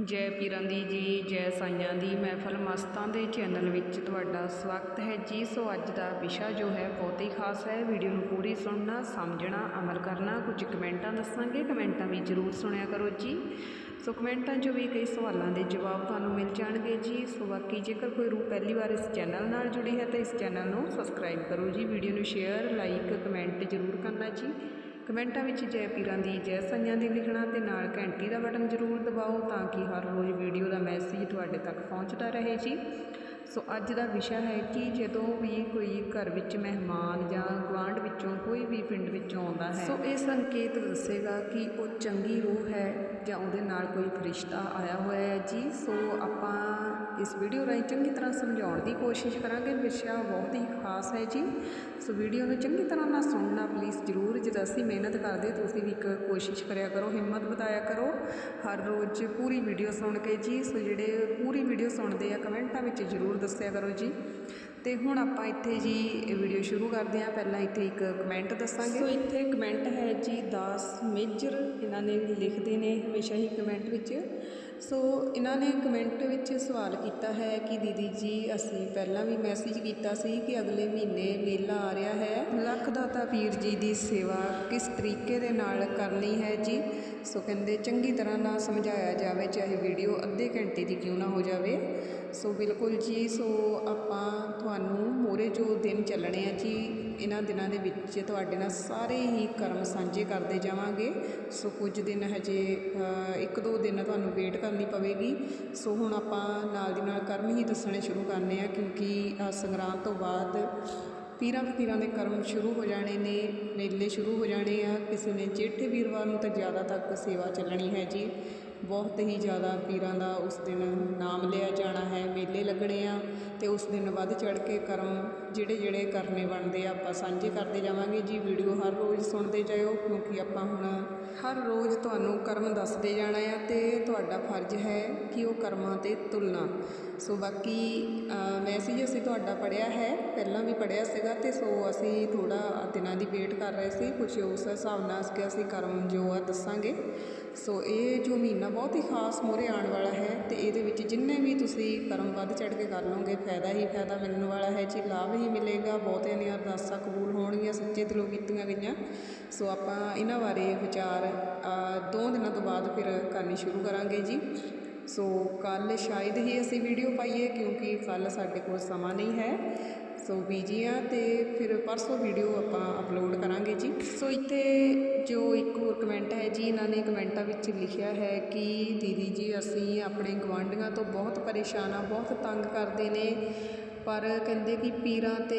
ਜੈ ਪੀਰਾਂ ਦੀ ਜੀ, ਜੈ ਸਾਈਆਂ ਦੀ। ਮਹਿਫਲ ਮਸਤਾਂ ਦੇ ਚੈਨਲ ਵਿੱਚ ਤੁਹਾਡਾ ਸਵਾਗਤ ਹੈ ਜੀ। ਸੋ ਅੱਜ ਦਾ ਵਿਸ਼ਾ ਜੋ ਹੈ ਬਹੁਤ ਹੀ ਖਾਸ ਹੈ। ਵੀਡੀਓ ਨੂੰ ਪੂਰੀ ਸੁਣਨਾ, ਸਮਝਣਾ, ਅਮਲ ਕਰਨਾ, ਕੁਝ ਕਮੈਂਟਾਂ ਦੱਸਾਂਗੇ। ਕਮੈਂਟਾਂ ਵੀ ਜ਼ਰੂਰ ਸੁਣਿਆ ਕਰੋ ਜੀ। ਸੋ ਕਮੈਂਟਾਂ 'ਚੋਂ ਵੀ ਕਈ ਸਵਾਲਾਂ ਦੇ ਜਵਾਬ ਤੁਹਾਨੂੰ ਮਿਲ ਜਾਣਗੇ ਜੀ। ਸੋ ਬਾਕੀ ਜੇਕਰ ਕੋਈ ਰੂਹ ਪਹਿਲੀ ਵਾਰ ਇਸ ਚੈਨਲ ਨਾਲ ਜੁੜੀ ਹੈ ਤਾਂ ਇਸ ਚੈਨਲ ਨੂੰ ਸਬਸਕ੍ਰਾਈਬ ਕਰੋ ਜੀ। ਵੀਡੀਓ ਨੂੰ ਸ਼ੇਅਰ, ਲਾਈਕ, ਕਮੈਂਟ ਜ਼ਰੂਰ ਕਰਨਾ ਜੀ। ਕਮੈਂਟਾਂ ਵਿੱਚ ਜੈ ਪੀਰਾਂ ਦੀ ਜੈ ਸਾਈਆਂ ਦੀ ਲਿਖਣਾ ਤੇ ਨਾਲ ਘੰਟੀ ਦਾ ਬਟਨ ਜ਼ਰੂਰ ਦਬਾਓ ਤਾਂ ਕਿ ਹਰ ਰੋਜ਼ ਵੀਡੀਓ ਦਾ ਮੈਸੇਜ ਤੁਹਾਡੇ ਤੱਕ ਪਹੁੰਚਦਾ ਰਹੇ ਜੀ। ਸੋ ਅੱਜ ਦਾ ਵਿਸ਼ਾ ਹੈ ਕਿ ਜਦੋਂ ਵੀ ਕੋਈ ਘਰ ਵਿੱਚ ਮਹਿਮਾਨ ਜਾਂ ਗੁਆਂਢ ਵਿੱਚੋਂ ਕੋਈ ਵੀ ਪਿੰਡ ਵਿੱਚੋਂ ਆਉਂਦਾ ਹੈ, ਸੋ ਇਹ ਸੰਕੇਤ ਦੱਸੇਗਾ ਕਿ ਉਹ ਚੰਗੀ ਰੂਹ ਹੈ ਜਾਂ ਉਹਦੇ ਨਾਲ ਕੋਈ ਫਰਿਸ਼ਤਾ ਆਇਆ ਹੋਇਆ ਹੈ ਜੀ। ਸੋ ਆਪਾਂ ਇਸ ਵੀਡੀਓ ਰਾਹੀਂ ਚੰਗੀ ਤਰ੍ਹਾਂ ਸਮਝਾਉਣ ਦੀ ਕੋਸ਼ਿਸ਼ ਕਰਾਂਗੇ। ਵਿਸ਼ਾ ਬਹੁਤ ਹੀ ਖਾਸ ਹੈ ਜੀ। ਸੋ ਵੀਡੀਓ ਨੂੰ ਚੰਗੀ ਤਰ੍ਹਾਂ ਨਾਲ ਸੁਣਨਾ ਪਲੀਜ਼ ਜ਼ਰੂਰ, ਜਦੋਂ ਅਸੀਂ ਮਿਹਨਤ ਕਰਦੇ ਤੁਸੀਂ ਵੀ ਇੱਕ ਕੋਸ਼ਿਸ਼ ਕਰਿਆ ਕਰੋ, ਹਿੰਮਤ ਵਧਾਇਆ ਕਰੋ। ਹਰ ਰੋਜ਼ ਪੂਰੀ ਵੀਡੀਓ ਸੁਣ ਕੇ ਜੀ। ਸੋ ਜਿਹੜੇ ਪੂਰੀ ਵੀਡੀਓ ਸੁਣਦੇ ਆ, ਕਮੈਂਟਾਂ ਵਿੱਚ ਜ਼ਰੂਰ ਦੱਸਿਆ ਕਰੋ ਜੀ। ਤੇ ਹੁਣ ਆਪਾਂ ਇੱਥੇ ਜੀ ਇਹ ਵੀਡੀਓ ਸ਼ੁਰੂ ਕਰਦੇ ਹਾਂ। ਪਹਿਲਾਂ ਇੱਥੇ ਇੱਕ ਕਮੈਂਟ ਦੱਸਾਂਗੇ। ਸੋ ਇੱਥੇ ਕਮੈਂਟ ਹੈ ਜੀ ਦਾਸ ਮੇਜਰ। ਇਹਨਾਂ ਨੇ ਲਿਖਦੇ ਨੇ ਹਮੇਸ਼ਾ ਹੀ ਕਮੈਂਟ ਵਿੱਚ। ਸੋ ਇਹਨਾਂ ਨੇ ਕਮੈਂਟ ਵਿੱਚ ਸਵਾਲ ਕੀਤਾ ਹੈ ਕਿ ਦੀਦੀ ਜੀ ਅਸੀਂ ਪਹਿਲਾਂ ਵੀ ਮੈਸੇਜ ਕੀਤਾ ਸੀ ਕਿ ਅਗਲੇ ਮਹੀਨੇ ਮੇਲਾ ਆ ਰਿਹਾ ਹੈ। ਲੱਖ ਦਾਤਾ ਪੀਰ ਜੀ ਦੀ ਸੇਵਾ ਕਿਸ ਤਰੀਕੇ ਦੇ ਨਾਲ ਕਰਨੀ ਹੈ ਜੀ? ਸੋ ਕਹਿੰਦੇ ਚੰਗੀ ਤਰ੍ਹਾਂ ਨਾਲ ਸਮਝਾਇਆ ਜਾਵੇ ਚਾਹੇ ਵੀਡੀਓ ਅੱਧੇ ਘੰਟੇ ਦੀ ਕਿਉਂ ਨਾ ਹੋ ਜਾਵੇ। ਸੋ ਬਿਲਕੁਲ ਜੀ, ਸੋ ਆਪਾਂ ਤੁਹਾਨੂੰ ਮੋਰੇ ਜੋ ਦਿਨ ਚੱਲਣੇ ਆ ਜੀ, ਇਹਨਾਂ ਦਿਨਾਂ ਦੇ ਵਿੱਚ ਤੁਹਾਡੇ ਨਾਲ ਸਾਰੇ ਹੀ ਕਰਮ ਸਾਂਝੇ ਕਰਦੇ ਜਾਵਾਂਗੇ। ਸੋ ਕੁਝ ਦਿਨ ਹਜੇ ਇੱਕ ਦੋ ਦਿਨ ਤੁਹਾਨੂੰ ਵੇਟ ਕਰਨੀ ਪਵੇਗੀ। ਸੋ ਹੁਣ ਆਪਾਂ ਨਾਲ ਦੀ ਨਾਲ ਕਰਮ ਹੀ ਦੱਸਣੇ ਸ਼ੁਰੂ ਕਰਨੇ ਆ, ਕਿਉਂਕਿ ਸੰਗਰਾਂਦ ਤੋਂ ਬਾਅਦ ਪੀਰਾਂ ਫਕੀਰਾਂ ਦੇ ਕਰਮ ਸ਼ੁਰੂ ਹੋ ਜਾਣੇ ਨੇ, ਮੇਲੇ ਸ਼ੁਰੂ ਹੋ ਜਾਣੇ ਆ। ਕਿਸੇ ਨੇ ਜੇਠੇ ਵੀਰਵਾਰ ਨੂੰ ਤਾਂ ਜ਼ਿਆਦਾ ਤੱਕ ਸੇਵਾ ਚੱਲਣੀ ਹੈ ਜੀ। ਬਹੁਤ ਹੀ ਜ਼ਿਆਦਾ ਪੀਰਾਂ ਦਾ ਉਸ ਦਿਨ ਨਾਮ ਲਿਆ ਜਾਣਾ ਹੈ, ਮੇਲੇ ਲੱਗਣੇ ਆ ਅਤੇ ਉਸ ਦਿਨ ਵੱਧ ਚੜ੍ਹ ਕੇ ਕਰਮ ਜਿਹੜੇ ਜਿਹੜੇ ਕਰਨੇ ਬਣਦੇ ਆ, ਆਪਾਂ ਸਾਂਝੇ ਕਰਦੇ ਜਾਵਾਂਗੇ ਜੀ ਵੀਡੀਓ ਹਰ ਰੋਜ਼ ਸੁਣਦੇ ਜਾਇਓ, ਕਿਉਂਕਿ ਆਪਾਂ ਹੁਣ ਹਰ ਰੋਜ਼ ਤੁਹਾਨੂੰ ਕਰਮ ਦੱਸਦੇ ਜਾਣਾ ਆ ਤੇ ਤੁਹਾਡਾ ਫਰਜ਼ ਹੈ ਕਿ ਉਹ ਕਰਮਾਂ ਤੇ ਤੁਲਨਾ। ਸੋ ਬਾਕੀ ਮੈਸੇਜ ਅਸੀਂ ਤੁਹਾਡਾ ਪੜਿਆ ਹੈ, ਪਹਿਲਾਂ ਵੀ ਪੜਿਆ ਸੀਗਾ ਤੇ ਸੋ ਅਸੀਂ ਥੋੜਾ ਦਿਨਾਂ ਦੀ ਵੇਟ ਕਰ ਰਹੇ ਸੀ ਕੁਝ ਉਸ ਹਿਸਾਬ ਨਾਲ ਕਿ ਅਸੀਂ ਕਰਮ ਜੋ ਆ ਦੱਸਾਂਗੇ। ਸੋ ਇਹ ਜੋ ਮਹੀਨਾ ਬਹੁਤ ਹੀ ਖਾਸ ਮੋਰੇ ਆਉਣ ਵਾਲਾ ਹੈ ਤੇ ਇਹਦੇ ਵਿੱਚ ਜਿੰਨੇ ਵੀ ਤੁਸੀਂ ਕਰਮ ਵੱਧ ਚੜ ਕੇ ਕਰ ਲਓਗੇ, ਫਾਇਦਾ ਹੀ ਫਾਇਦਾ ਮਿਲਣ ਵਾਲਾ ਹੈ ਜੀ, ਲਾਭ ਹੀ ਮਿਲੇਗਾ, ਬਹੁਤਿਆਂ ਦੀਆਂ ਅਰਦਾਸਾਂ ਕਬੂਲ ਹੋਣਗੀਆਂ, ਸੱਚੇ ਦਿਲੋਂ ਕੀਤੀਆਂ ਗਈਆਂ। ਸੋ ਆਪਾਂ ਇਹਨਾਂ ਬਾਰੇ ਵਿਚਾਰ ਦੋ ਦਿਨਾਂ ਤੋਂ ਬਾਅਦ ਫਿਰ ਕਰਨੀ ਸ਼ੁਰੂ ਕਰਾਂਗੇ ਜੀ। ਸੋ ਕੱਲ ਸ਼ਾਇਦ ਹੀ ਅਸੀਂ ਵੀਡੀਓ ਪਾਈਏ, ਕਿਉਂਕਿ ਕੱਲ ਸਾਡੇ ਕੋਲ ਸਮਾਂ ਨਹੀਂ ਹੈ। ਸੋ ਬੀਜੀ ਆ ਤੇ ਫਿਰ ਪਰਸੋਂ ਵੀਡੀਓ ਆਪਾਂ ਅਪਲੋਡ ਕਰਾਂਗੇ ਜੀ। ਸੋ ਇੱਥੇ ਜੋ ਇੱਕ ਹੋਰ ਕਮੈਂਟ ਹੈ ਜੀ, ਇਹਨਾਂ ਨੇ ਕਮੈਂਟਾਂ ਵਿੱਚ ਲਿਖਿਆ ਹੈ ਕਿ ਦੀਦੀ ਜੀ, ਅਸੀਂ ਆਪਣੇ ਗਵਾਂਢੀਆਂ ਤੋਂ ਬਹੁਤ ਪਰੇਸ਼ਾਨ ਆ, ਬਹੁਤ ਤੰਗ ਕਰਦੇ ਨੇ। ਪਰ ਕਹਿੰਦੇ ਕਿ ਪੀਰਾਂ ਤੇ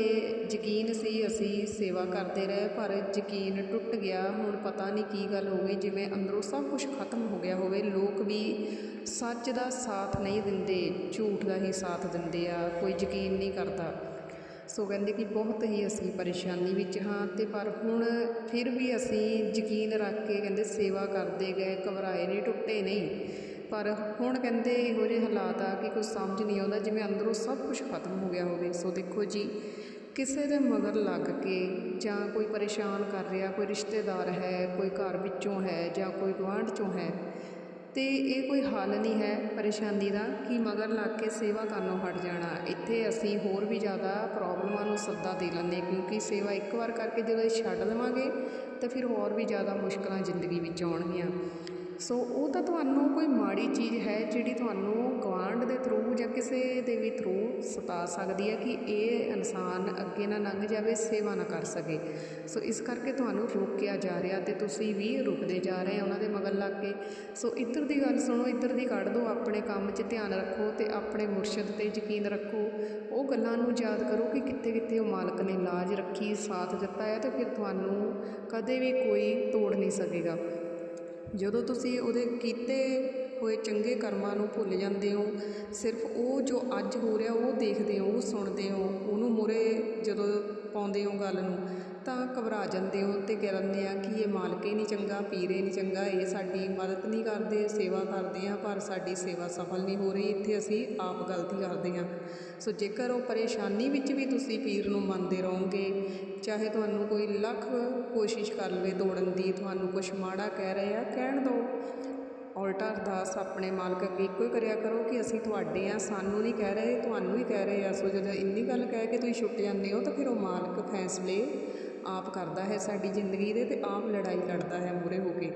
ਯਕੀਨ ਸੀ, ਅਸੀਂ ਸੇਵਾ ਕਰਦੇ ਰਹੇ, ਪਰ ਯਕੀਨ ਟੁੱਟ ਗਿਆ। ਹੁਣ ਪਤਾ ਨਹੀਂ ਕੀ ਗੱਲ ਹੋ ਗਈ, ਜਿਵੇਂ ਅੰਦਰੋਂ ਸਭ ਕੁਝ ਖਤਮ ਹੋ ਗਿਆ ਹੋਵੇ, ਲੋਕ ਵੀ ਸੱਚ ਦਾ ਸਾਥ ਨਹੀਂ ਦਿੰਦੇ, ਝੂਠ ਦਾ ਹੀ ਸਾਥ ਦਿੰਦੇ ਆ, ਕੋਈ ਯਕੀਨ ਨਹੀਂ ਕਰਦਾ। ਸੋ ਕਹਿੰਦੇ ਕਿ ਬਹੁਤ ਹੀ ਅਸੀਂ ਪਰੇਸ਼ਾਨੀ ਵਿੱਚ ਹਾਂ ਤੇ ਪਰ ਹੁਣ ਫਿਰ ਵੀ ਅਸੀਂ ਯਕੀਨ ਰੱਖ ਕੇ ਕਹਿੰਦੇ ਸੇਵਾ ਕਰਦੇ ਗਏ, ਘਬਰਾਏ ਨਹੀਂ, ਟੁੱਟੇ ਨਹੀਂ। ਪਰ ਹੁਣ ਕਹਿੰਦੇ ਇਹੋ ਜਿਹੇ ਹਾਲਾਤ ਆ ਕਿ ਕੁਝ ਸਮਝ ਨਹੀਂ ਆਉਂਦਾ, ਜਿਵੇਂ ਅੰਦਰੋਂ ਸਭ ਕੁਝ ਖਤਮ ਹੋ ਗਿਆ ਹੋਵੇ। ਸੋ ਦੇਖੋ ਜੀ, ਕਿਸੇ ਦੇ ਮਗਰ ਲੱਗ ਕੇ ਜਾਂ ਕੋਈ ਪਰੇਸ਼ਾਨ ਕਰ ਰਿਹਾ, ਕੋਈ ਰਿਸ਼ਤੇਦਾਰ ਹੈ, ਕੋਈ ਘਰ ਵਿੱਚੋਂ ਹੈ ਜਾਂ ਕੋਈ ਗੁਆਂਢ ਚੋਂ ਹੈ, ਤੇ ਇਹ ਕੋਈ ਹੱਲ ਨਹੀਂ ਹੈ ਪਰੇਸ਼ਾਨੀ ਦਾ ਕਿ ਮਗਰ ਲੱਗ ਕੇ ਸੇਵਾ ਕਰਨੋਂ ਹਟ ਜਾਣਾ। ਇੱਥੇ ਅਸੀਂ ਹੋਰ ਵੀ ਜ਼ਿਆਦਾ ਪ੍ਰੋਬਲਮਾਂ ਨੂੰ ਸੱਦਾ ਦੇ ਲੈਂਦੇ ਕਿਉਂਕਿ ਸੇਵਾ ਇੱਕ ਵਾਰ ਕਰਕੇ ਜਦੋਂ ਇਹ ਛੱਡ ਦੇਵਾਂਗੇ, ਤਾਂ ਫਿਰ ਹੋਰ ਵੀ ਜ਼ਿਆਦਾ ਮੁਸ਼ਕਲਾਂ ਜ਼ਿੰਦਗੀ ਵਿੱਚ ਆਉਣਗੀਆਂ। ਸੋ ਉਹ ਤਾਂ ਤੁਹਾਨੂੰ ਕੋਈ ਮਾੜੀ ਚੀਜ਼ ਹੈ ਜਿਹੜੀ ਤੁਹਾਨੂੰ ਗੁਆਂਢ ਦੇ ਥਰੂ ਜਾਂ ਕਿਸੇ ਦੇ ਵੀ ਥਰੂ ਸਤਾ ਸਕਦੀ ਹੈ ਕਿ ਇਹ ਇਨਸਾਨ ਅੱਗੇ ਨਾ ਲੰਘ ਜਾਵੇ, ਸੇਵਾ ਨਾ ਕਰ ਸਕੇ। ਸੋ ਇਸ ਕਰਕੇ ਤੁਹਾਨੂੰ ਰੋਕਿਆ ਜਾ ਰਿਹਾ ਤੇ ਤੁਸੀਂ ਵੀ ਰੁਕਦੇ ਜਾ ਰਹੇ ਉਹਨਾਂ ਦੇ ਮਗਰ ਲੱਗ ਕੇ। ਸੋ ਇੱਧਰ ਦੀ ਗੱਲ ਸੁਣੋ, ਇੱਧਰ ਦੀ ਕੱਢ ਦਿਓ, ਆਪਣੇ ਕੰਮ 'ਚ ਧਿਆਨ ਰੱਖੋ ਤੇ ਆਪਣੇ ਮੁਰਸ਼ਿਦ ਤੇ ਯਕੀਨ ਰੱਖੋ। ਉਹ ਗੱਲਾਂ ਨੂੰ ਯਾਦ ਕਰੋ ਕਿ ਕਿੱਥੇ ਕਿੱਥੇ ਉਹ ਮਾਲਕ ਨੇ ਲਾਜ ਰੱਖੀ, ਸਾਥ ਦਿੱਤਾ ਹੈ ਤੇ ਫਿਰ ਤੁਹਾਨੂੰ ਕਦੇ ਵੀ ਕੋਈ ਤੋੜ ਨਹੀਂ ਸਕੇਗਾ। ਜਦੋਂ ਤੁਸੀਂ ਉਹਦੇ ਕੀਤੇ ਹੋਏ ਚੰਗੇ ਕਰਮਾਂ ਨੂੰ ਭੁੱਲ ਜਾਂਦੇ ਹੋ, ਸਿਰਫ ਉਹ ਜੋ ਅੱਜ ਹੋ ਰਿਹਾ ਉਹ ਦੇਖਦੇ ਹੋ, ਉਹ ਸੁਣਦੇ ਹੋ, ਉਹਨੂੰ ਮੂਹਰੇ ਜਦੋਂ ਪਾਉਂਦੇ ਹੋ ਗੱਲ ਨੂੰ ਤਾਂ ਘਬਰਾ ਜਾਂਦੇ ਹੋ ਅਤੇ ਕਹਿ ਦਿੰਦੇ ਹਾਂ ਕਿ ਇਹ ਮਾਲਕ ਹੀ ਨਹੀਂ ਚੰਗਾ, ਪੀਰ ਹੀ ਨਹੀਂ ਚੰਗਾ, ਇਹ ਸਾਡੀ ਮਦਦ ਨਹੀਂ ਕਰਦੇ, ਸੇਵਾ ਕਰਦੇ ਹਾਂ ਪਰ ਸਾਡੀ ਸੇਵਾ ਸਫਲ ਨਹੀਂ ਹੋ ਰਹੀ, ਇੱਥੇ ਅਸੀਂ ਆਪ ਗਲਤੀ ਕਰਦੇ ਹਾਂ ਸੋ ਜੇਕਰ ਉਹ ਪਰੇਸ਼ਾਨੀ ਵਿੱਚ ਵੀ ਤੁਸੀਂ ਪੀਰ ਨੂੰ ਮੰਨਦੇ ਰਹੋਗੇ, ਚਾਹੇ ਤੁਹਾਨੂੰ ਕੋਈ ਲੱਖ ਕੋਸ਼ਿਸ਼ ਕਰ ਲਵੇ ਤੋੜਨ ਦੀ, ਤੁਹਾਨੂੰ ਕੁਛ ਮਾੜਾ ਕਹਿ ਰਹੇ ਆ, ਕਹਿਣ ਦਿਓ ਉਲਟਾ ਅਰਦਾਸ ਆਪਣੇ ਮਾਲਕ ਅੱਗੇ ਇੱਕੋ ਹੀ ਕਰਿਆ ਕਰੋ ਕਿ ਅਸੀਂ ਤੁਹਾਡੇ ਆ, ਸਾਨੂੰ ਨਹੀਂ ਕਹਿ ਰਹੇ, ਤੁਹਾਨੂੰ ਹੀ ਕਹਿ ਰਹੇ ਆ। ਸੋ ਜਦੋਂ ਇੰਨੀ ਗੱਲ ਕਹਿ ਕੇ ਤੁਸੀਂ ਛੁੱਟ ਜਾਂਦੇ ਹੋ, ਤਾਂ ਫਿਰ ਉਹ ਮਾਲਕ ਫੈਸਲੇ ਆਪ ਕਰਦਾ ਹੈ ਸਾਡੀ ਜ਼ਿੰਦਗੀ ਦੇ ਅਤੇ ਆਪ ਲੜਾਈ ਲੜਦਾ ਹੈ ਮੂਹਰੇ ਹੋ ਕੇ।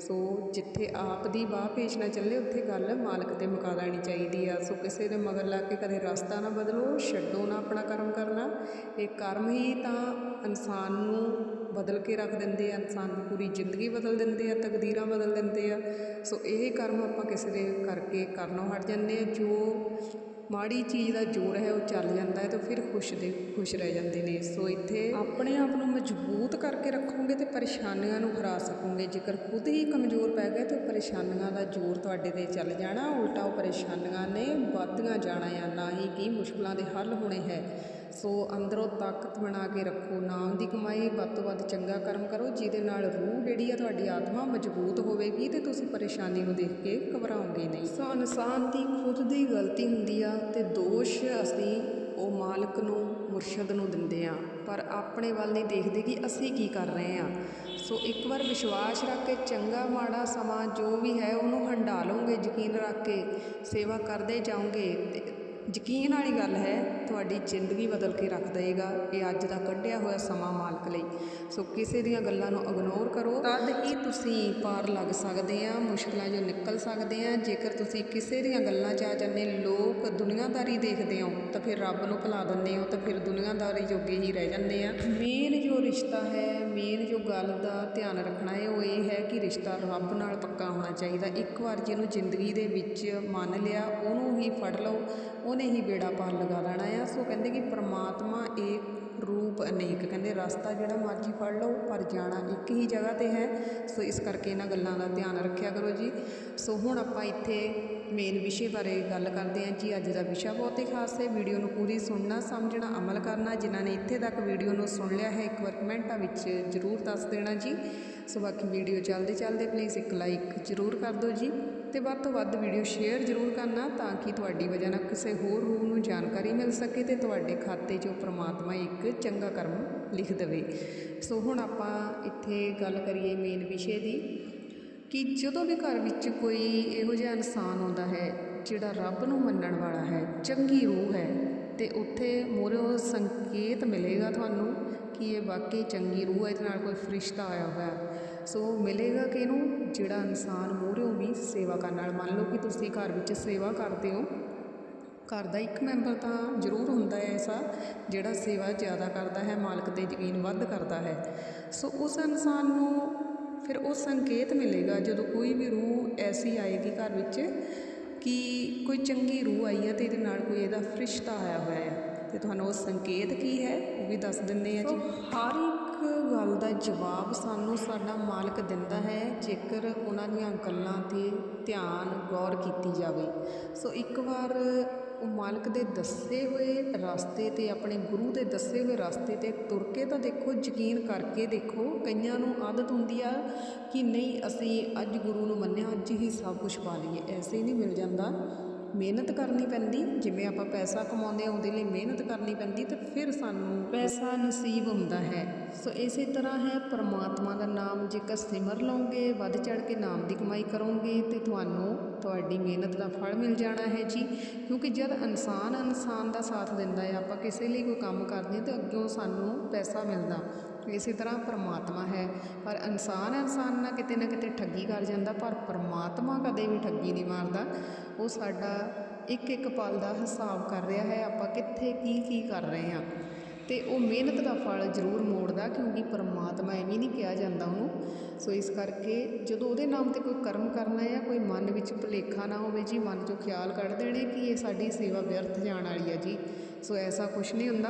ਸੋ ਜਿੱਥੇ ਆਪ ਦੀ ਬਾਹ ਪੇਸ਼ ਨਾ ਚੱਲੇ, ਉੱਥੇ ਗੱਲ ਮਾਲਕ ਤੇ ਮੁਕਾ ਲੈਣੀ ਚਾਹੀਦੀ ਆ। ਸੋ ਕਿਸੇ ਦੇ ਮਗਰ ਲੱਗ ਕੇ ਕਦੇ ਰਸਤਾ ਨਾ ਬਦਲੋ, ਛੱਡੋ ਨਾ ਆਪਣਾ ਕਰਮ ਕਰਨਾ। ਇਹ ਕਰਮ ਹੀ ਤਾਂ ਇਨਸਾਨ ਨੂੰ ਬਦਲ ਕੇ ਰੱਖ ਦਿੰਦੇ ਆ, ਇਨਸਾਨ ਦੀ ਪੂਰੀ ਜ਼ਿੰਦਗੀ ਬਦਲ ਦਿੰਦੇ ਆ, ਤਕਦੀਰਾਂ ਬਦਲ ਦਿੰਦੇ ਆ। ਸੋ ਇਹ ਕਰਮ ਆਪਾਂ ਕਿਸੇ ਦੇ ਕਰਕੇ ਕਰਨੋਂ ਹਟ ਜਾਂਦੇ ਆ, ਜੋ ਮਾੜੀ ਚੀਜ਼ ਦਾ ਜ਼ੋਰ ਹੈ, ਉਹ ਚੱਲ ਜਾਂਦਾ ਹੈ ਤਾਂ ਫਿਰ ਖੁਸ਼ ਦੇ, ਖੁਸ਼ ਰਹਿ ਜਾਂਦੇ ਨੇ। ਸੋ ਇੱਥੇ ਆਪਣੇ ਆਪ ਨੂੰ ਮਜ਼ਬੂਤ ਕਰਕੇ ਰੱਖੋਗੇ ਤੇ ਪਰੇਸ਼ਾਨੀਆਂ ਨੂੰ ਹਰਾ ਸਕੋਗੇ। ਜੇਕਰ ਖੁਦ ਹੀ ਕਮਜ਼ੋਰ ਪੈ ਗਏ ਤਾਂ ਪਰੇਸ਼ਾਨੀਆਂ ਦਾ ਜ਼ੋਰ ਤੁਹਾਡੇ ਤੇ ਚੱਲ ਜਾਣਾ, ਉਲਟਾ ਉਹ ਪਰੇਸ਼ਾਨੀਆਂ ਨੇ ਵੱਧਦੀਆਂ ਜਾਣਾ ਆ ਨਾ ਹੀ, ਕਿ ਮੁਸ਼ਕਲਾਂ ਦੇ ਹੱਲ ਹੋਣੇ ਹੈ। ਸੋ ਅੰਦਰੋਂ ਤਾਕਤ ਬਣਾ ਕੇ ਰੱਖੋ, ਨਾਮ ਦੀ ਕਮਾਈ ਵੱਧ ਤੋਂ ਵੱਧ ਚੰਗਾ ਕਰਮ ਕਰੋ, ਜਿਹਦੇ ਨਾਲ ਰੂਹ ਜਿਹੜੀ ਆ ਤੁਹਾਡੀ ਆਤਮਾ ਮਜ਼ਬੂਤ ਹੋਵੇਗੀ ਤੇ ਤੁਸੀਂ ਪਰੇਸ਼ਾਨੀ ਨੂੰ ਦੇਖ ਕੇ ਘਬਰਾਓਗੇ ਨਹੀਂ। ਸੋ ਇਨਸਾਨ ਦੀ ਖੁਦ ਦੀ ਗਲਤੀ ਹੁੰਦੀ ਆ ਤੇ ਦੋਸ਼ ਅਸੀਂ ਉਹ ਮਾਲਕ ਨੂੰ, ਮੁਰਸ਼ਦ ਨੂੰ ਦਿੰਦੇ ਆ, ਪਰ ਆਪਣੇ ਵੱਲ ਨਹੀਂ ਦੇਖਦੇ ਕਿ ਅਸੀਂ ਕੀ ਕਰ ਰਹੇ ਆ। ਸੋ ਇੱਕ ਵਾਰ ਵਿਸ਼ਵਾਸ ਰੱਖ ਕੇ ਚੰਗਾ ਮਾੜਾ ਸਮਾਂ ਜੋ ਵੀ ਹੈ ਉਹਨੂੰ ਹੰਡਾ ਲਓਗੇ, ਯਕੀਨ ਰੱਖ ਕੇ ਸੇਵਾ ਕਰਦੇ ਜਾਓਗੇ ਤੇ ਯਕੀਨ ਵਾਲੀ ਗੱਲ ਹੈ, ਤੁਹਾਡੀ ਜ਼ਿੰਦਗੀ ਬਦਲ ਕੇ ਰੱਖ ਦੇਵੇਗਾ। ਇਹ ਅੱਜ ਦਾ ਕੱਢਿਆ ਹੋਇਆ ਸਮਾਂ ਮਾਲਕ ਲਈ। ਸੋ ਕਿਸੇ ਦੀਆਂ ਗੱਲਾਂ ਨੂੰ ਇਗਨੋਰ ਕਰੋ। ਤਦ ਹੀ ਤੁਸੀਂ ਪਾਰ ਲੱਗ ਸਕਦੇ ਆ, ਮੁਸ਼ਕਲਾਂ ਜੋ ਨਿਕਲ ਸਕਦੇ ਆ। ਜੇਕਰ ਤੁਸੀਂ ਕਿਸੇ ਦੀਆਂ ਗੱਲਾਂ 'ਚ ਆ ਜਾਂਦੇ, ਲੋਕ ਦੁਨੀਆਦਾਰੀ ਦੇਖਦੇ ਹੋ, ਤਾਂ ਫਿਰ ਰੱਬ ਨੂੰ ਭੁਲਾ ਦਿੰਦੇ ਹੋ, ਤਾਂ ਫਿਰ ਦੁਨੀਆਦਾਰੀ ਜੋਗੇ ਹੀ ਰਹਿ ਜਾਂਦੇ ਆ। ਮੇਨ ਜੋ ਰਿਸ਼ਤਾ ਹੈ, ਮੇਨ ਜੋ ਗੱਲ ਦਾ ਧਿਆਨ ਰੱਖਣਾ ਹੈ, ਉਹ ਇਹ ਹੈ ਕਿ ਰਿਸ਼ਤਾ ਰੱਬ ਨਾਲ ਪੱਕਾ ਹੋਣਾ ਚਾਹੀਦਾ। ਇੱਕ ਵਾਰ ਜਿਹਨੂੰ ਜ਼ਿੰਦਗੀ ਦੇ ਵਿੱਚ ਮੰਨ ਲਿਆ, ਉਹਨੂੰ ਹੀ ਫੜ ਲਓ। ਉਹਨੇ ਹੀ ਬੇੜਾ ਪਾਰ ਲਗਾ ਲੈਣਾ ਆ। ਸੋ ਕਹਿੰਦੇ ਕਿ ਪਰਮਾਤਮਾ ਇੱਕ ਰੂਪ ਅਨੇਕ ਕਹਿੰਦੇ ਰਸਤਾ ਜਿਹੜਾ ਮਰਜ਼ੀ ਫੜ ਲਓ, ਪਰ ਜਾਣਾ ਇੱਕ ਹੀ ਜਗ੍ਹਾ ਤੇ ਹੈ। ਸੋ ਇਸ ਕਰਕੇ ਇਹਨਾਂ ਗੱਲਾਂ ਦਾ ਧਿਆਨ ਰੱਖਿਆ ਕਰੋ ਜੀ। ਸੋ ਹੁਣ ਆਪਾਂ ਇੱਥੇ ਮੇਨ ਵਿਸ਼ੇ ਬਾਰੇ ਗੱਲ ਕਰਦੇ ਹਾਂ ਜੀ। ਅੱਜ ਦਾ ਵਿਸ਼ਾ ਬਹੁਤ ਹੀ ਖਾਸ ਹੈ। ਵੀਡੀਓ ਨੂੰ ਪੂਰੀ ਸੁਣਨਾ, ਸਮਝਣਾ, ਅਮਲ ਕਰਨਾ। ਜਿਨ੍ਹਾਂ ਨੇ ਇੱਥੇ ਤੱਕ ਵੀਡੀਓ ਨੂੰ ਸੁਣ ਲਿਆ ਹੈ, ਇੱਕ ਵਾਰ ਕਮੈਂਟਾਂ ਵਿੱਚ ਜ਼ਰੂਰ ਦੱਸ ਦੇਣਾ ਜੀ। ਸੋ ਬਾਕੀ ਵੀਡੀਓ ਚੱਲਦੇ ਚੱਲਦੇ ਪਲੀਜ਼ ਇੱਕ ਲਾਈਕ ਜ਼ਰੂਰ ਕਰ ਦਿਓ ਜੀ ਤੇ ਵੱਧ ਤੋਂ ਵੱਧ ਵੀਡੀਓ ਸ਼ੇਅਰ ਜ਼ਰੂਰ ਕਰਨਾ ਤਾਂ ਕਿ ਤੁਹਾਡੀ ਵਜ੍ਹਾ ਨਾਲ ਕਿਸੇ ਹੋਰ ਰੂਹ ਨੂੰ ਜਾਣਕਾਰੀ ਮਿਲ ਸਕੇ ਤੇ ਤੁਹਾਡੇ ਖਾਤੇ 'ਚੋਂ ਪ੍ਰਮਾਤਮਾ ਇੱਕ ਚੰਗਾ ਕਰਮ ਲਿਖ ਦੇਵੇ। ਸੋ ਹੁਣ ਆਪਾਂ ਇੱਥੇ ਗੱਲ ਕਰੀਏ ਮੇਨ ਵਿਸ਼ੇ ਦੀ ਕਿ ਜਦੋਂ ਵੀ ਘਰ ਵਿੱਚ ਕੋਈ ਇਹੋ ਜਿਹਾ ਇਨਸਾਨ ਆਉਂਦਾ ਹੈ ਜਿਹੜਾ ਰੱਬ ਨੂੰ ਮੰਨਣ ਵਾਲਾ ਹੈ, ਚੰਗੀ ਰੂਹ ਹੈ ਤੇ ਉੱਥੇ ਮੋਰੋ ਸੰਕੇਤ ਮਿਲੇਗਾ ਤੁਹਾਨੂੰ ਕਿ ਇਹ ਵਾਕਈ ਚੰਗੀ ਰੂਹ ਹੈ ਇਹਦੇ ਨਾਲ ਕੋਈ ਫਰਿਸ਼ਤਾ ਆਇਆ ਹੋਇਆ। ਸੋ ਮਿਲੇਗਾ ਕਿ ਇਹਨੂੰ ਜਿਹੜਾ ਇਨਸਾਨ ਮੋਰਿਓ ਵੀ ਸੇਵਾ ਕਰਨ ਨਾਲ। ਮੰਨ ਲਓ ਕਿ ਤੁਸੀਂ ਘਰ ਵਿੱਚ ਸੇਵਾ ਕਰਦੇ ਹੋ। ਘਰ ਦਾ ਇੱਕ ਮੈਂਬਰ ਤਾਂ ਜ਼ਰੂਰ ਹੁੰਦਾ ਹੈ ਐਸਾ, ਜਿਹੜਾ ਸੇਵਾ ਜ਼ਿਆਦਾ ਕਰਦਾ ਹੈ, ਮਾਲਕ ਦੇ ਜ਼ਮੀਨ ਵੱਧ ਕਰਦਾ ਹੈ। ਸੋ ਉਸ ਇਨਸਾਨ ਨੂੰ ਫਿਰ ਉਹ ਸੰਕੇਤ ਮਿਲੇਗਾ, ਜਦੋਂ ਕੋਈ ਵੀ ਰੂਹ ਐਸੀ ਆਏਗੀ ਘਰ ਵਿੱਚ ਕਿ ਕੋਈ ਚੰਗੀ ਰੂਹ ਆਈ ਹੈ ਤੇ ਇਹਦੇ ਨਾਲ ਕੋਈ ਇਹਦਾ ਫਰਿਸ਼ਤਾ ਆਇਆ ਹੋਇਆ ਹੈ। ਤੇ ਤੁਹਾਨੂੰ ਉਹ ਸੰਕੇਤ ਕੀ ਹੈ, ਉਹ ਵੀ ਦੱਸ ਦਿੰਦੇ ਆ ਜੀ। ਹਰ ਇੱਕ ਗੱਲ ਦਾ ਜਵਾਬ ਸਾਨੂੰ ਸਾਡਾ ਮਾਲਕ ਦਿੰਦਾ ਹੈ, ਜੇਕਰ ਉਹਨਾਂ ਦੀਆਂ ਗੱਲਾਂ ਤੇ ਧਿਆਨ ਗੌਰ ਕੀਤੀ ਜਾਵੇ। ਸੋ ਇੱਕ ਵਾਰ ਉਹ ਮਾਲਕ ਦੇ ਦੱਸੇ ਹੋਏ ਰਸਤੇ ਤੇ, ਆਪਣੇ ਗੁਰੂ ਦੇ ਦੱਸੇ ਹੋਏ ਰਸਤੇ ਤੇ ਤੁਰ ਕੇ ਤਾਂ ਦੇਖੋ, ਯਕੀਨ ਕਰਕੇ ਦੇਖੋ, ਕਈਆਂ ਨੂੰ ਆਦਤ ਹੁੰਦੀ ਆ ਕਿ ਨਹੀਂ, ਅਸੀਂ ਅੱਜ ਗੁਰੂ ਨੂੰ ਮੰਨਿਆ, ਅੱਜ ਹੀ ਸਭ ਕੁਝ ਪਾ ਲਈਏ। ਐਸੇ ਨਹੀਂ ਮਿਲ ਜਾਂਦਾ। ਮਿਹਨਤ ਕਰਨੀ ਪੈਂਦੀ, ਜਿਵੇਂ ਆਪਾਂ ਪੈਸਾ ਕਮਾਉਂਦੇ ਹਾਂ, ਉਹਦੇ ਲਈ ਮਿਹਨਤ ਕਰਨੀ ਪੈਂਦੀ, ਤੇ ਫਿਰ ਸਾਨੂੰ ਪੈਸਾ ਨਸੀਬ ਹੁੰਦਾ ਹੈ। ਸੋ ਇਸੇ ਤਰ੍ਹਾਂ ਹੈ, ਪਰਮਾਤਮਾ ਦਾ ਨਾਮ ਜੇਕਰ ਸਿਮਰ ਲਓਗੇ ਵੱਧ ਚੜ ਕੇ ਨਾਮ ਦੀ ਕਮਾਈ ਕਰੋਗੇ, ਤੇ ਤੁਹਾਨੂੰ ਤੁਹਾਡੀ ਮਿਹਨਤ ਦਾ ਫਲ ਮਿਲ ਜਾਣਾ ਹੈ ਜੀ। ਕਿਉਂਕਿ ਜਦ ਇਨਸਾਨ ਇਨਸਾਨ ਦਾ ਸਾਥ ਦਿੰਦਾ ਹੈ, ਆਪਾਂ ਕਿਸੇ ਲਈ ਕੋਈ ਕੰਮ ਕਰਦੇ ਹਾਂ ਤੇ ਅੱਗਿਓਂ ਸਾਨੂੰ ਪੈਸਾ ਮਿਲਦਾ। ਇਸੇ ਤਰ੍ਹਾਂ ਪਰਮਾਤਮਾ ਹੈ। ਪਰ ਇਨਸਾਨ ਇਨਸਾਨ ਨਾਲ ਕਿਤੇ ਨਾ ਕਿਤੇ ਠੱਗੀ ਕਰ ਜਾਂਦਾ, ਪਰ ਪਰਮਾਤਮਾ ਕਦੇ ਵੀ ਠੱਗੀ ਨਹੀਂ ਮਾਰਦਾ। ਉਹ ਸਾਡਾ ਇੱਕ ਇੱਕ ਪਲ ਦਾ ਹਿਸਾਬ ਕਰ ਰਿਹਾ ਹੈ, ਆਪਾਂ ਕਿੱਥੇ ਕੀ ਕੀ ਕਰ ਰਹੇ ਹਾਂ। ਤੇ ਉਹ ਮਿਹਨਤ ਦਾ ਫਲ ਜ਼ਰੂਰ ਮੋੜਦਾ, ਕਿਉਂਕਿ ਪਰਮਾਤਮਾ ਐਵੇਂ ਨਹੀਂ ਕਿਹਾ ਜਾਂਦਾ ਉਹਨੂੰ। ਸੋ ਇਸ ਕਰਕੇ ਜਦੋਂ ਉਹਦੇ ਨਾਮ ਤੇ ਕੋਈ ਕਰਮ ਕਰਨਾ ਆ ਕੋਈ ਮਨ ਵਿੱਚ ਭੁਲੇਖਾ ਨਾ ਹੋਵੇ ਜੀ, ਮਨ 'ਚੋਂ ਖਿਆਲ ਕੱਢ ਦੇਣੇ ਕਿ ਇਹ ਸਾਡੀ ਸੇਵਾ ਵਿਅਰਥ ਜਾਣ ਵਾਲੀ ਹੈ ਜੀ। ਸੋ ਐਸਾ ਕੁਝ ਨਹੀਂ ਹੁੰਦਾ।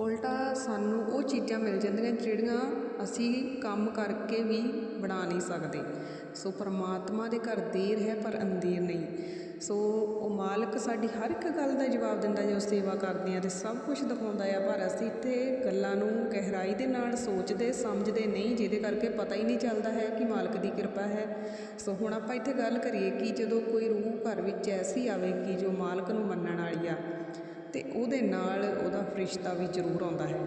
ਉਲਟਾ ਸਾਨੂੰ ਉਹ ਚੀਜ਼ਾਂ ਮਿਲ ਜਾਂਦੀਆਂ ਜਿਹੜੀਆਂ ਅਸੀਂ ਕੰਮ ਕਰਕੇ ਵੀ ਬਣਾ ਨਹੀਂ ਸਕਦੇ। ਸੋ ਪਰਮਾਤਮਾ ਦੇ ਘਰ ਦੇਰ ਹੈ ਪਰ ਅੰਧੇਰ ਨਹੀਂ। ਸੋ ਉਹ ਮਾਲਕ ਸਾਡੀ ਹਰ ਇੱਕ ਗੱਲ ਦਾ ਜਵਾਬ ਦਿੰਦਾ ਜੇ ਉਹ ਸੇਵਾ ਕਰਦੇ ਆ ਤੇ ਸਭ ਕੁਝ ਦਿਖਾਉਂਦਾ ਆ ਪਰ ਅਸੀਂ ਇੱਥੇ ਗੱਲਾਂ ਨੂੰ ਗਹਿਰਾਈ ਦੇ ਨਾਲ ਸੋਚਦੇ, ਸਮਝਦੇ ਨਹੀਂ, ਜਿਹਦੇ ਕਰਕੇ ਪਤਾ ਹੀ ਨਹੀਂ ਚੱਲਦਾ ਹੈ ਕਿ ਮਾਲਕ ਦੀ ਕਿਰਪਾ ਹੈ। ਸੋ ਹੁਣ ਆਪਾਂ ਇੱਥੇ ਗੱਲ ਕਰੀਏ ਕਿ ਜਦੋਂ ਕੋਈ ਰੂਹ ਘਰ ਵਿੱਚ ਐਸੀ ਆਵੇ ਕਿ ਜੋ ਮਾਲਕ ਨੂੰ ਮੰਨਣ ਵਾਲੀ ਆ, ਤੇ ਉਹਦੇ ਨਾਲ ਉਹਦਾ ਫਰਿਸ਼ਤਾ ਵੀ ਜ਼ਰੂਰ ਆਉਂਦਾ ਹੈ।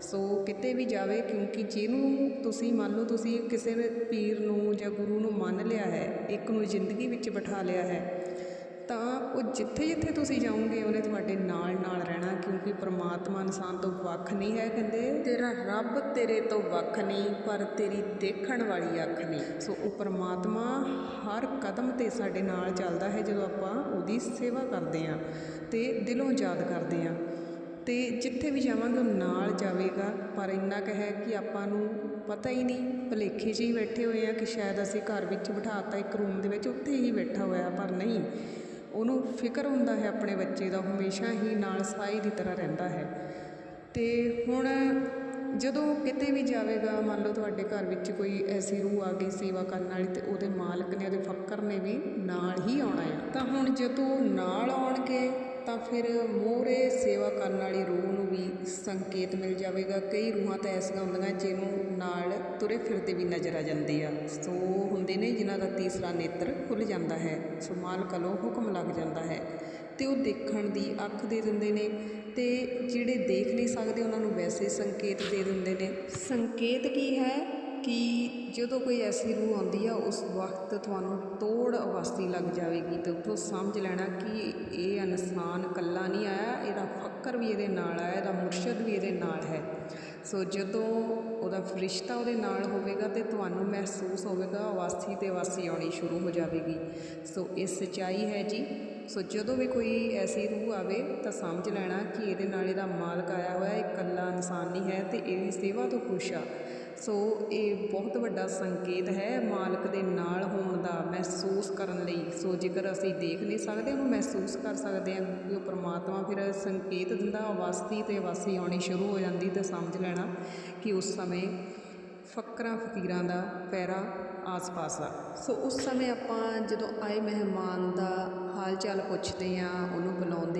ਸੋ ਕਿਤੇ ਵੀ ਜਾਵੇ, ਕਿਉਂਕਿ ਜਿਹਨੂੰ ਤੁਸੀਂ ਮੰਨ ਲਓ ਤੁਸੀਂ ਕਿਸੇ ਪੀਰ ਨੂੰ ਜਾਂ ਗੁਰੂ ਨੂੰ ਮੰਨ ਲਿਆ ਹੈ, ਇੱਕ ਨੂੰ ਜ਼ਿੰਦਗੀ ਵਿੱਚ ਬਿਠਾ ਲਿਆ ਹੈ ਤਾਂ ਉਹ ਜਿੱਥੇ ਜਿੱਥੇ ਤੁਸੀਂ ਜਾਓਗੇ, ਉਹਨੇ ਤੁਹਾਡੇ ਨਾਲ ਨਾਲ ਰਹਿਣਾ, ਕਿਉਂਕਿ ਪ੍ਰਮਾਤਮਾ ਇਨਸਾਨ ਤੋਂ ਵੱਖ ਨਹੀਂ ਹੈ ਕਹਿੰਦੇ। ਤੇਰਾ ਰੱਬ ਤੇਰੇ ਤੋਂ ਵੱਖ ਨਹੀਂ, ਪਰ ਤੇਰੀ ਦੇਖਣ ਵਾਲੀ ਅੱਖ ਨਹੀਂ। ਸੋ ਉਹ ਪ੍ਰਮਾਤਮਾ ਹਰ ਕਦਮ ਤੇ ਸਾਡੇ ਨਾਲ ਚੱਲਦਾ ਹੈ, ਜਦੋਂ ਆਪਾਂ ਉਹਦੀ ਸੇਵਾ ਕਰਦੇ ਹਾਂ ਤੇ ਦਿਲੋਂ ਯਾਦ ਕਰਦੇ ਹਾਂ। ਤੇ ਜਿੱਥੇ ਵੀ ਜਾਵਾਂਗੇ, ਉਹ ਨਾਲ ਜਾਵੇਗਾ। ਪਰ ਇੰਨਾ ਕੁ ਹੈ ਕਿ ਆਪਾਂ ਨੂੰ ਪਤਾ ਹੀ ਨਹੀਂ, ਭੁਲੇਖੇ 'ਚ ਹੀ ਬੈਠੇ ਹੋਏ ਆ ਕਿ ਸ਼ਾਇਦ ਅਸੀਂ ਘਰ ਵਿੱਚ ਬਿਠਾਤਾ ਇੱਕ ਰੂਮ ਦੇ ਵਿੱਚ ਉੱਥੇ ਹੀ ਬੈਠਾ ਹੋਇਆ, ਪਰ ਨਹੀਂ। ਉਹਨੂੰ ਫਿਕਰ ਹੁੰਦਾ ਹੈ ਆਪਣੇ ਬੱਚੇ ਦਾ, ਹਮੇਸ਼ਾ ਹੀ ਨਾਲ ਸਾਈ ਦੀ ਤਰ੍ਹਾਂ ਰਹਿੰਦਾ ਹੈ। ਅਤੇ ਹੁਣ ਜਦੋਂ ਕਿਤੇ ਵੀ ਜਾਵੇਗਾ, ਮੰਨ ਲਓ ਤੁਹਾਡੇ ਘਰ ਵਿੱਚ ਕੋਈ ਐਸੀ ਰੂਹ ਆ ਗਈ ਸੇਵਾ ਕਰਨ ਵਾਲੀ ਤੇ ਉਹਦੇ ਮਾਲਕ ਨੇ, ਉਹਦੇ ਫੱਕਰ ਨੇ ਵੀ ਨਾਲ ਹੀ ਆਉਣਾ ਹੈ। ਤਾਂ ਹੁਣ ਜਦੋਂ ਨਾਲ ਆਉਣਗੇ, ਤਾਂ ਫਿਰ ਮੋਹਰੇ ਸੇਵਾ ਕਰਨ ਵਾਲੀ ਰੂਹ ਨੂੰ ਸੰਕੇਤ ਮਿਲ ਜਾਵੇਗਾ। ਕਈ ਰੂਹਾਂ ਤਾਂ ਐਸੀਆਂ ਹੁੰਦੀਆਂ ਜਿਹਨੂੰ ਨਾਲ ਤੁਰੇ ਫਿਰਦੇ ਵੀ ਨਜ਼ਰ ਆ ਜਾਂਦੇ ਆ। ਸੋ ਹੁੰਦੇ ਨੇ ਜਿਨ੍ਹਾਂ ਦਾ ਤੀਸਰਾ ਨੇਤਰ ਖੁੱਲ ਜਾਂਦਾ ਹੈ। ਸੋ ਮਾਲਕ ਵੱਲੋਂ ਹੁਕਮ ਲੱਗ ਜਾਂਦਾ ਹੈ। ਤੇ ਉਹ ਦੇਖਣ ਦੀ ਅੱਖ ਦੇ ਦਿੰਦੇ ਨੇ ਤੇ ਜਿਹੜੇ ਦੇਖ ਨਹੀਂ ਸਕਦੇ ਉਹਨਾਂ ਨੂੰ ਵੈਸੇ ਸੰਕੇਤ ਦੇ ਦਿੰਦੇ ਨੇ। ਸੰਕੇਤ ਕੀ ਹੈ? ਕਿ ਜਦੋਂ ਕੋਈ ਐਸੀ ਰੂਹ ਆਉਂਦੀ ਆ, ਉਸ ਵਕਤ ਤੁਹਾਨੂੰ ਤੋੜ ਅਵਸਥੀ ਲੱਗ ਜਾਵੇਗੀ ਤੇ ਉੱਥੋਂ ਸਮਝ ਲੈਣਾ ਕਿ ਇਹ ਇਨਸਾਨ ਇਕੱਲਾ ਨਹੀਂ ਆਇਆ, ਇਹਦਾ ਫੱਕਰ ਵੀ ਇਹਦੇ ਨਾਲ ਆਇਆ, ਇਹਦਾ ਮੁਰਸ਼ਦ ਵੀ ਇਹਦੇ ਨਾਲ ਹੈ। ਸੋ ਜਦੋਂ ਉਹਦਾ ਫਰਿਸ਼ਤਾ ਉਹਦੇ ਨਾਲ ਹੋਵੇਗਾ ਤੇ ਤੁਹਾਨੂੰ ਮਹਿਸੂਸ ਹੋਵੇਗਾ ਅਵਾਸੀ ਤੇ ਵਾਸੀ ਆਉਣੀ ਸ਼ੁਰੂ ਹੋ ਜਾਵੇਗੀ। ਸੋ ਇਹ ਸਚਾਈ ਹੈ ਜੀ। ਸੋ ਜਦੋਂ ਵੀ ਕੋਈ ਐਸੀ ਰੂਹ ਆਵੇ, ਤਾਂ ਸਮਝ ਲੈਣਾ ਕਿ ਇਹਦੇ ਨਾਲ ਇਹਦਾ ਮਾਲਕ ਆਇਆ ਹੋਇਆ, ਇਹ ਇਕੱਲਾ ਇਨਸਾਨ ਨਹੀਂ ਹੈ ਤੇ ਇਹਦੀ ਸੇਵਾ ਤੋਂ ਖੁਸ਼ ਆ। ਸੋ ਇਹ ਬਹੁਤ ਵੱਡਾ ਸੰਕੇਤ ਹੈ ਮਾਲਕ ਦੇ ਨਾਲ ਹੋਣ ਦਾ ਮਹਿਸੂਸ ਕਰਨ ਲਈ। ਸੋ ਜੇਕਰ ਅਸੀਂ ਦੇਖ ਨਹੀਂ ਸਕਦੇ, ਉਹਨੂੰ ਮਹਿਸੂਸ ਕਰ ਸਕਦੇ ਹਾਂ ਕਿ ਉਹ ਪ੍ਰਮਾਤਮਾ ਫਿਰ ਸੰਕੇਤ ਦਿੰਦਾ ਅਵਾਸੀ ਤੇ ਵਾਸੀ ਆਉਣੀ ਸ਼ੁਰੂ ਹੋ ਜਾਂਦੀ ਤਾਂ ਸਮਝ ਲੈਣਾ ਕਿ ਉਸ ਸਮੇਂ ਫਕਰਾਂ ਫਕੀਰਾਂ ਦਾ ਪੈਰਾ ਆਸ-ਪਾਸ ਆ। ਸੋ ਉਸ ਸਮੇਂ ਆਪਾਂ ਜਦੋਂ ਆਏ ਮਹਿਮਾਨ ਦਾ ਹਾਲ ਚਾਲ ਪੁੱਛਦੇ ਆ ਉਹਨੂੰ ਬੁਲਾਉਂਦੇ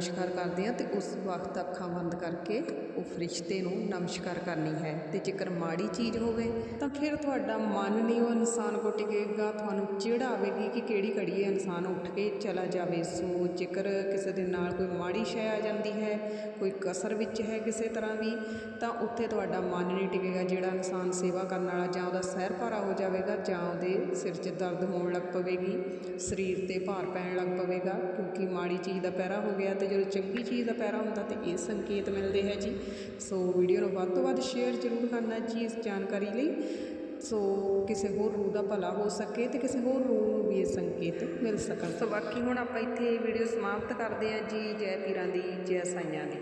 ਨਮਸਕਾਰ ਕਰਦੇ ਹਾਂ ਤੇ ਉਸ ਵਕਤ ਅੱਖਾਂ ਬੰਦ ਕਰਕੇ ਉਹ ਫਰਿਸ਼ਤੇ ਨੂੰ ਨਮਸਕਾਰ ਕਰਨੀ ਹੈ ਤੇ ਜੇਕਰ ਮਾੜੀ ਚੀਜ਼ ਹੋਵੇ ਤਾਂ ਫਿਰ ਤੁਹਾਡਾ ਮਨ ਨਹੀਂ ਉਹ ਇਨਸਾਨ ਕੋ ਟਿਕੇਗਾ, ਤੁਹਾਨੂੰ ਚਿੜ ਆਵੇਗੀ ਕਿ ਕਿਹੜੀ ਘੜੀ ਇਹ ਇਨਸਾਨ ਉੱਠ ਕੇ ਚਲਾ ਜਾਵੇ। ਸੋ ਜੇਕਰ ਕਿਸੇ ਦੇ ਨਾਲ ਕੋਈ ਮਾੜੀ ਸ਼ੈ ਆ ਜਾਂਦੀ ਹੈ, ਕੋਈ ਕਸਰ ਵਿੱਚ ਹੈ ਕਿਸੇ ਤਰ੍ਹਾਂ ਵੀ, ਤਾਂ ਉੱਥੇ ਤੁਹਾਡਾ ਮਨ ਨਹੀਂ ਟਿਕੇਗਾ ਜਿਹੜਾ ਇਨਸਾਨ ਸੇਵਾ ਕਰਨ ਵਾਲਾ ਜਾਂ ਉਹਦਾ ਸਹਿਰ ਭਾਰਾ ਹੋ ਜਾਵੇਗਾ ਜਾਂ ਉਹਦੇ ਸਿਰ 'ਚ ਦਰਦ ਹੋਣ ਲੱਗ ਪਵੇਗੀ, ਸਰੀਰ ਤੇ ਭਾਰ ਪੈਣ ਲੱਗ ਪਵੇਗਾ ਕਿਉਂਕਿ ਮਾੜੀ ਚੀਜ਼ ਦਾ ਪਹਿਰਾ ਹੋ ਗਿਆ ਤੇ ਜਦੋਂ ਚੰਗੀ ਚੀਜ਼ ਦਾ ਪੈਰਾ ਹੁੰਦਾ ਤੇ ਇਹ ਸੰਕੇਤ ਮਿਲਦੇ ਹੈ ਜੀ। ਸੋ ਵੀਡੀਓ ਨੂੰ ਵੱਧ ਤੋਂ ਵੱਧ ਸ਼ੇਅਰ ਜ਼ਰੂਰ ਕਰਨਾ ਜੀ ਇਸ ਜਾਣਕਾਰੀ ਲਈ। ਸੋ ਕਿਸੇ ਹੋਰ ਰੂਹ ਦਾ ਭਲਾ ਹੋ ਸਕੇ ਤੇ ਕਿਸੇ ਹੋਰ ਰੂਹ ਨੂੰ ਵੀ ਇਹ ਸੰਕੇਤ ਮਿਲ ਸਕਣ। ਸੋ ਬਾਕੀ ਹੁਣ ਆਪਾਂ ਇੱਥੇ ਵੀਡੀਓ ਸਮਾਪਤ ਕਰਦੇ ਹਾਂ ਜੀ। ਜੈ ਪੀਰਾਂ ਦੀ, ਜੈ ਸਾਈਆਂ ਦੀ।